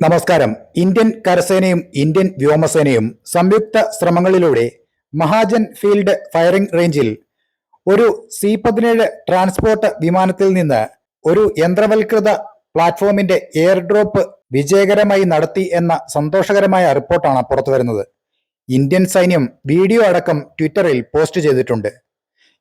നമസ്കാരം. Indian കരസേനയും Indian വ്യോമസേനയും സംയുക്ത ശ്രമങ്ങളിലൂടെ Mahajan field firing റേഞ്ചിൽ ഒരു സി പതിനേഴ് ട്രാൻസ്പോർട്ട് വിമാനത്തിൽ നിന്ന് ഒരു യന്ത്രവൽകൃത പ്ലാറ്റ്ഫോമിന്റെ എയർ ഡ്രോപ്പ് വിജയകരമായി നടത്തി എന്ന സന്തോഷകരമായ റിപ്പോർട്ടാണ് പുറത്തുവരുന്നത് ഇന്ത്യൻ സൈന്യം വീഡിയോ അടക്കം ട്വിറ്ററിൽ പോസ്റ്റ് ചെയ്തിട്ടുണ്ട്.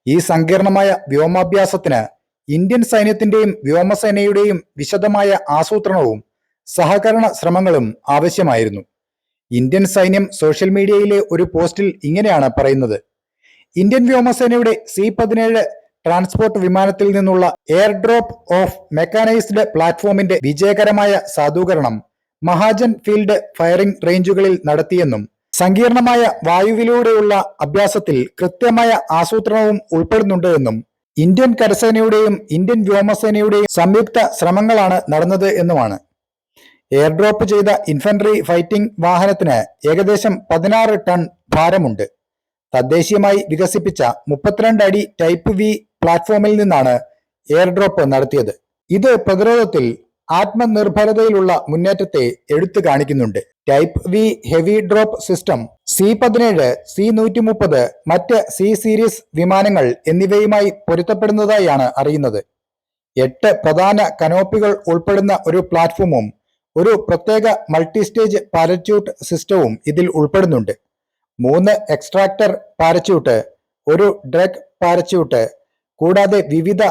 ഈ സങ്കീർണമായ വ്യോമാഭ്യാസത്തിന് ഇന്ത്യൻ സൈന്യത്തിന്റെയും വ്യോമസേനയുടെയും വിശദമായ ആസൂത്രണവും സഹകരണ ശ്രമങ്ങളും ആവശ്യമായിരുന്നു. ഇന്ത്യൻ സൈന്യം സോഷ്യൽ മീഡിയയിലെ ഒരു പോസ്റ്റിൽ ഇങ്ങനെയാണ് പറയുന്നത്. ഇന്ത്യൻ വ്യോമസേനയുടെ സി പതിനേഴ് ട്രാൻസ്പോർട്ട് വിമാനത്തിൽ നിന്നുള്ള എയർ ഡ്രോപ്പ് ഓഫ് മെക്കാനൈസ്ഡ് പ്ലാറ്റ്ഫോമിന്റെ വിജയകരമായ സാധൂകരണം മഹാജൻ ഫീൽഡ് ഫയറിംഗ് റേഞ്ചുകളിൽ നടത്തിയെന്നും സങ്കീർണമായ വായുവിലൂടെയുള്ള അഭ്യാസത്തിൽ കൃത്യമായ ആസൂത്രണവും ഉൾപ്പെടുന്നുണ്ട് എന്നും ഇന്ത്യൻ കരസേനയുടെയും ഇന്ത്യൻ വ്യോമസേനയുടെയും സംയുക്ത ശ്രമങ്ങളാണ് നടന്നത് എന്നുമാണ്. എയർ ഡ്രോപ്പ് ചെയ്ത ഇൻഫൻട്രി ഫൈറ്റിംഗ് വാഹനത്തിന് ഏകദേശം പതിനാറ് ടൺ ഭാരമുണ്ട്. തദ്ദേശീയമായി വികസിപ്പിച്ച മുപ്പത്തിരണ്ട് അടി ടൈപ്പ് വി പ്ലാറ്റ്ഫോമിൽ നിന്നാണ് എയർ ഡ്രോപ്പ് നടത്തിയത്. ഇത് പ്രതിരോധത്തിൽ ആത്മനിർഭരതയിലുള്ള മുന്നേറ്റത്തെ എടുത്തു കാണിക്കുന്നുണ്ട്. Type V heavy drop system C പതിനേഴ് സി നൂറ്റി മുപ്പത് മറ്റ് സി സീരീസ് വിമാനങ്ങൾ എന്നിവയുമായി പൊരുത്തപ്പെടുന്നതായാണ് അറിയുന്നത്. എട്ട് പ്രധാന കനോപ്പികൾ ഉൾപ്പെടുന്ന ഒരു പ്ലാറ്റ്ഫോമും ഒരു പ്രത്യേക മൾട്ടി സ്റ്റേജ് പാരച്യൂട്ട് സിസ്റ്റവും ഇതിൽ ഉൾപ്പെടുന്നുണ്ട്. മൂന്ന് എക്സ്ട്രാക്ടർ പാരച്യൂട്ട് ഒരു ഡ്രഗ് പാരച്യൂട്ട് കൂടാതെ വിവിധ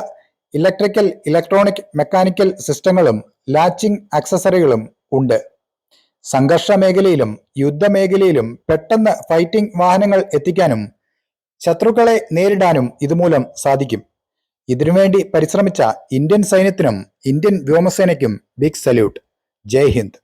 ഇലക്ട്രിക്കൽ ഇലക്ട്രോണിക് മെക്കാനിക്കൽ സിസ്റ്റങ്ങളും ലാച്ചിങ് ആക്സസറികളും ഉണ്ട്. സംഘർഷ മേഖലയിലും യുദ്ധമേഖലയിലും പെട്ടെന്ന് ഫൈറ്റിംഗ് വാഹനങ്ങൾ എത്തിക്കാനും ശത്രുക്കളെ നേരിടാനും ഇതുമൂലം സാധിക്കും. ഇതിനുവേണ്ടി പരിശ്രമിച്ച ഇന്ത്യൻ സൈന്യത്തിനും ഇന്ത്യൻ വ്യോമസേനയ്ക്കും ബിഗ് സല്യൂട്ട് जय हिंद।